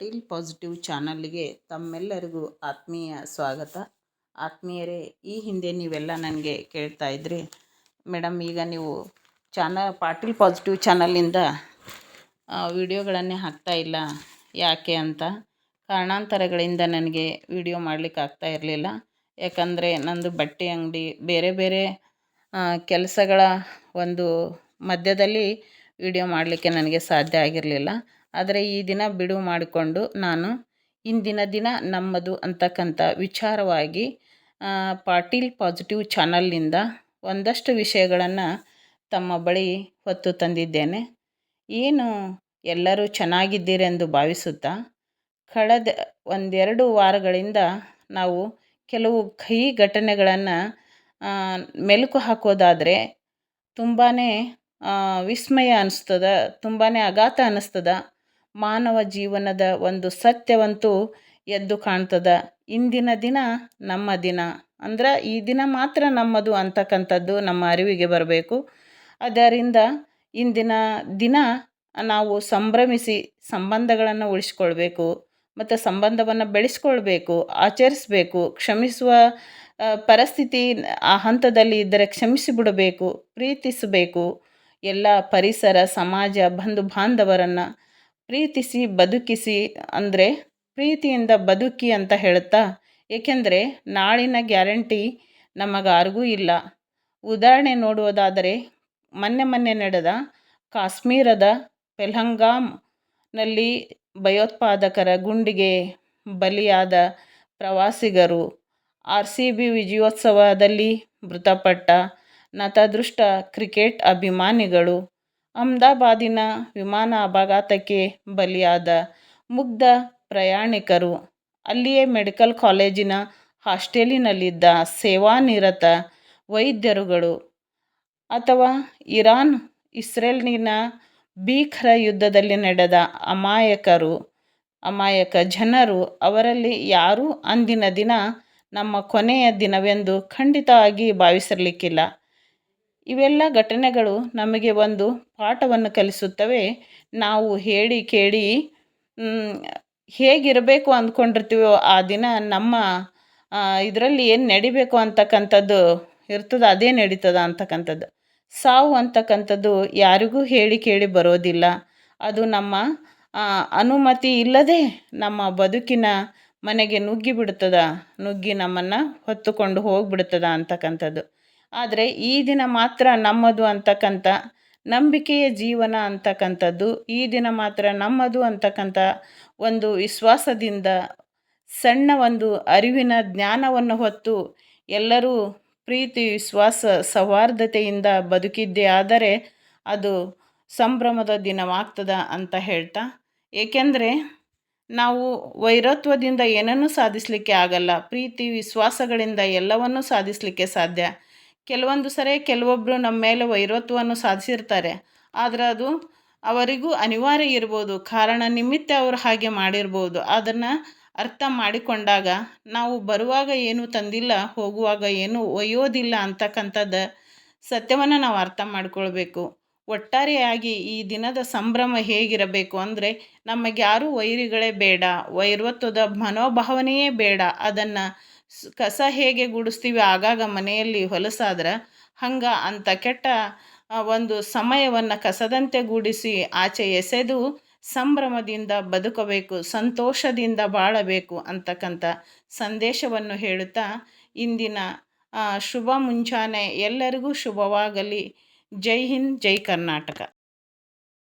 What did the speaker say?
Patil positive ಚಾನಲ್ಗೆ ತಮ್ಮೆಲ್ಲರಿಗೂ ಆತ್ಮೀಯ ಸ್ವಾಗತ. ಆತ್ಮೀಯರೇ, ಈ ಹಿಂದೆ ನೀವೆಲ್ಲ ನನಗೆ ಕೇಳ್ತಾ ಇದ್ರಿ ಮೇಡಮ್ ಈಗ ನೀವು ಚಾನ, ಪಾಟೀಲ್ ಪಾಸಿಟಿವ್ ಚಾನಲಿಂದ ವಿಡಿಯೋಗಳನ್ನೇ ಹಾಕ್ತಾ ಇಲ್ಲ, ಯಾಕೆ ಅಂತ. ಕಾರಣಾಂತರಗಳಿಂದ ನನಗೆ ವಿಡಿಯೋ ಮಾಡಲಿಕ್ಕೆ ಆಗ್ತಾ ಇರಲಿಲ್ಲ. ಯಾಕಂದರೆ ನಂದು ಬಟ್ಟೆ ಅಂಗಡಿ, ಬೇರೆ ಬೇರೆ ಕೆಲಸಗಳ ಒಂದು ಮಧ್ಯದಲ್ಲಿ ವಿಡಿಯೋ ಮಾಡಲಿಕ್ಕೆ ನನಗೆ ಸಾಧ್ಯ ಆಗಿರಲಿಲ್ಲ. ಆದರೆ ಈ ದಿನ ಬಿಡುವು ಮಾಡಿಕೊಂಡು ನಾನು ಇಂದಿನ ದಿನ ನಮ್ಮದು ಅಂತಕ್ಕಂಥ ವಿಚಾರವಾಗಿ ಪಾಟೀಲ್ ಪಾಸಿಟಿವ್ ಚಾನಲ್ನಿಂದ ಒಂದಷ್ಟು ವಿಷಯಗಳನ್ನು ತಮ್ಮ ಬಳಿ ಹೊತ್ತು ತಂದಿದ್ದೇನೆ. ಏನು ಎಲ್ಲರೂ ಚೆನ್ನಾಗಿದ್ದೀರೆಂದು ಭಾವಿಸುತ್ತಾ, ಕಳೆದ ಒಂದೆರಡು ವಾರಗಳಿಂದ ನಾವು ಕೆಲವು ಕಹಿ ಘಟನೆಗಳನ್ನು ಮೆಲುಕು ಹಾಕೋದಾದರೆ ತುಂಬಾ ವಿಸ್ಮಯ ಅನ್ನಿಸ್ತದ ತುಂಬಾ ಆಘಾತ ಅನ್ನಿಸ್ತದ ಮಾನವ ಜೀವನದ ಒಂದು ಸತ್ಯವಂತೂ ಎದ್ದು ಕಾಣ್ತದ. ಇಂದಿನ ದಿನ ನಮ್ಮ ದಿನ. ಅಂದ್ರೆ ಈ ದಿನ ಮಾತ್ರ ನಮ್ಮದು ಅಂತಕ್ಕಂಥದ್ದು ನಮ್ಮ ಅರಿವಿಗೆ ಬರಬೇಕು. ಅದರಿಂದ ಇಂದಿನ ದಿನ ನಾವು ಸಂಭ್ರಮಿಸಿ ಸಂಬಂಧಗಳನ್ನು ಉಳಿಸ್ಕೊಳ್ಬೇಕು. ಮತ್ತು ಸಂಬಂಧವನ್ನು ಬೆಳೆಸ್ಕೊಳ್ಬೇಕು, ಆಚರಿಸ್ಬೇಕು, ಕ್ಷಮಿಸುವ ಪರಿಸ್ಥಿತಿ ಆ ಹಂತದಲ್ಲಿ ಇದ್ದರೆ ಕ್ಷಮಿಸಿ ಬಿಡಬೇಕು, ಪ್ರೀತಿಸಬೇಕು. ಎಲ್ಲ ಪರಿಸರ, ಸಮಾಜ ಬಂಧು ಬಾಂಧವರನ್ನು ಪ್ರೀತಿಸಿ ಬದುಕಿಸಿ ಅಂದರೆ ಪ್ರೀತಿಯಿಂದ ಬದುಕಿ ಅಂತ ಹೇಳುತ್ತಾ? ಏಕೆಂದರೆ ನಾಳಿನ ಗ್ಯಾರಂಟಿ ನಮಗಾರಿಗೂ ಇಲ್ಲ. ಉದಾಹರಣೆ ನೋಡುವುದಾದರೆ, ಮೊನ್ನೆ ಮೊನ್ನೆ ನಡೆದ ಕಾಶ್ಮೀರದ ಪೆಹಲ್ಗಾಮ್ನಲ್ಲಿ ಭಯೋತ್ಪಾದಕರ ಗುಂಡಿಗೆ ಬಲಿಯಾದ ಪ್ರವಾಸಿಗರು ಆರ್ ಸಿ ಬಿ ವಿಜಯೋತ್ಸವದಲ್ಲಿ ಮೃತಪಟ್ಟ ನತದೃಷ್ಟ ಕ್ರಿಕೆಟ್ ಅಭಿಮಾನಿಗಳು ಅಹ್ಮದಾಬಾದಿನ ವಿಮಾನ ಅಪಘಾತಕ್ಕೆ ಬಲಿಯಾದ ಮುಗ್ಧ ಪ್ರಯಾಣಿಕರು. ಅಲ್ಲಿಯೇ ಮೆಡಿಕಲ್ ಕಾಲೇಜಿನ ಹಾಸ್ಟೆಲಿನಲ್ಲಿದ್ದ ಸೇವಾನಿರತ ವೈದ್ಯರುಗಳು ಅಥವಾ ಇರಾನ್, ಇಸ್ರೇಲ್ನ ಭೀಕರ ಯುದ್ಧದಲ್ಲಿ ನಡೆದ ಅಮಾಯಕರು, ಅಮಾಯಕ ಜನರು ಅವರಲ್ಲಿ ಯಾರೂ ಅಂದಿನ ದಿನ ನಮ್ಮ ಕೊನೆಯ ದಿನವೆಂದು ಖಂಡಿತವಾಗಿ ಭಾವಿಸಿರಲಿಕ್ಕಿಲ್ಲ. ಇವೆಲ್ಲ ಘಟನೆಗಳು ನಮಗೆ ಒಂದು ಪಾಠವನ್ನು ಕಲಿಸುತ್ತವೆ. ನಾವು ಹೇಳಿ ಕೇಳಿ ಹೇಗಿರಬೇಕು ಅಂದ್ಕೊಂಡಿರ್ತೀವೋ ಆ ದಿನ ನಮ್ಮ ಇದರಲ್ಲಿ ಏನು ನಡಿಬೇಕು ಅಂತಕ್ಕಂಥದ್ದು ಇರ್ತದೆ, ಅದೇ ನಡೀತದೆ ಅಂತಕ್ಕಂಥದ್ದು. ಸಾವು ಅಂತಕ್ಕಂಥದ್ದು ಯಾರಿಗೂ ಹೇಳಿ ಕೇಳಿ ಬರೋದಿಲ್ಲ. ಅದು ನಮ್ಮ ಅನುಮತಿ ಇಲ್ಲದೆ ನಮ್ಮ ಬದುಕಿನ ಮನೆಗೆ ನುಗ್ಗಿ ಬಿಡ್ತದ ನುಗ್ಗಿ ನಮ್ಮನ್ನು ಹೊತ್ತುಕೊಂಡು ಹೋಗಿಬಿಡ್ತದೆ ಅಂತಕ್ಕಂಥದ್ದು. ಆದರೆ ಈ ದಿನ ಮಾತ್ರ ನಮ್ಮದು ಅಂತಕ್ಕಂಥ ನಂಬಿಕೆಯ ಜೀವನ ಅಂತಕ್ಕಂಥದ್ದು. ಈ ದಿನ ಮಾತ್ರ ನಮ್ಮದು ಅಂತಕ್ಕಂಥ ಒಂದು ವಿಶ್ವಾಸದಿಂದ ಸಣ್ಣ ಒಂದು ಅರಿವಿನ ಜ್ಞಾನವನ್ನು ಹೊತ್ತು ಎಲ್ಲರೂ ಪ್ರೀತಿ, ವಿಶ್ವಾಸ, ಸೌಹಾರ್ದತೆಯಿಂದ ಬದುಕಿದ್ದೇ ಆದರೆ ಅದು ಸಂಭ್ರಮದ ದಿನವಾಗ್ತದ ಅಂತ ಹೇಳ್ತಾ. ಏಕೆಂದರೆ ನಾವು ವೈರತ್ವದಿಂದ ಏನನ್ನೂ ಸಾಧಿಸಲಿಕ್ಕೆ ಆಗಲ್ಲ. ಪ್ರೀತಿ, ವಿಶ್ವಾಸಗಳಿಂದ ಎಲ್ಲವನ್ನೂ ಸಾಧಿಸಲಿಕ್ಕೆ ಸಾಧ್ಯ. ಕೆಲವೊಂದು ಸರಿ ಕೆಲವೊಬ್ಬರು ನಮ್ಮ ಮೇಲೆ ವೈರತ್ವವನ್ನು ಸಾಧಿಸಿರ್ತಾರೆ. ಆದರೆ ಅದು ಅವರಿಗೂ ಅನಿವಾರ್ಯ ಇರ್ಬೋದು. ಕಾರಣ ನಿಮಿತ್ತ ಅವರು ಹಾಗೆ ಮಾಡಿರ್ಬೋದು. ಅದನ್ನು ಅರ್ಥ ಮಾಡಿಕೊಂಡಾಗ ನಾವು ಬರುವಾಗ ಏನೂ ತಂದಿಲ್ಲ, ಹೋಗುವಾಗ ಏನೂ ಒಯ್ಯೋದಿಲ್ಲ ಅಂತಕ್ಕಂಥದ್ದು ಸತ್ಯವನ್ನು ನಾವು ಅರ್ಥ ಮಾಡಿಕೊಳ್ಬೇಕು. ಒಟ್ಟಾರೆಯಾಗಿ ಈ ದಿನದ ಸಂಭ್ರಮ ಹೇಗಿರಬೇಕು ಅಂದರೆ ನಮಗೆ ಯಾರೂ ವೈರಿಗಳೇ ಬೇಡ, ವೈರತ್ವದ ಮನೋಭಾವನೆಯೇ ಬೇಡ. ಅದನ್ನು ಕಸ ಹೇಗೆ ಗುಡಿಸ್ತೀವಿ ಆಗಾಗ ಮನೆಯಲ್ಲಿ ಹೊಲಸಾದ್ರೆ ಹಂಗೆ ಅಂತ ಕೆಟ್ಟ ಒಂದು ಸಮಯವನ್ನು ಕಸದಂತೆ ಗೂಡಿಸಿ ಆಚೆ ಎಸೆದು ಸಂಭ್ರಮದಿಂದ ಬದುಕಬೇಕು, ಸಂತೋಷದಿಂದ ಬಾಳಬೇಕು ಅಂತಕ್ಕಂಥ ಸಂದೇಶವನ್ನು ಹೇಳುತ್ತಾ ಇಂದಿನ ಶುಭ ಮುಂಜಾನೆ ಎಲ್ಲರಿಗೂ ಶುಭವಾಗಲಿ. ಜೈ ಹಿಂದ್, ಜೈ ಕರ್ನಾಟಕ.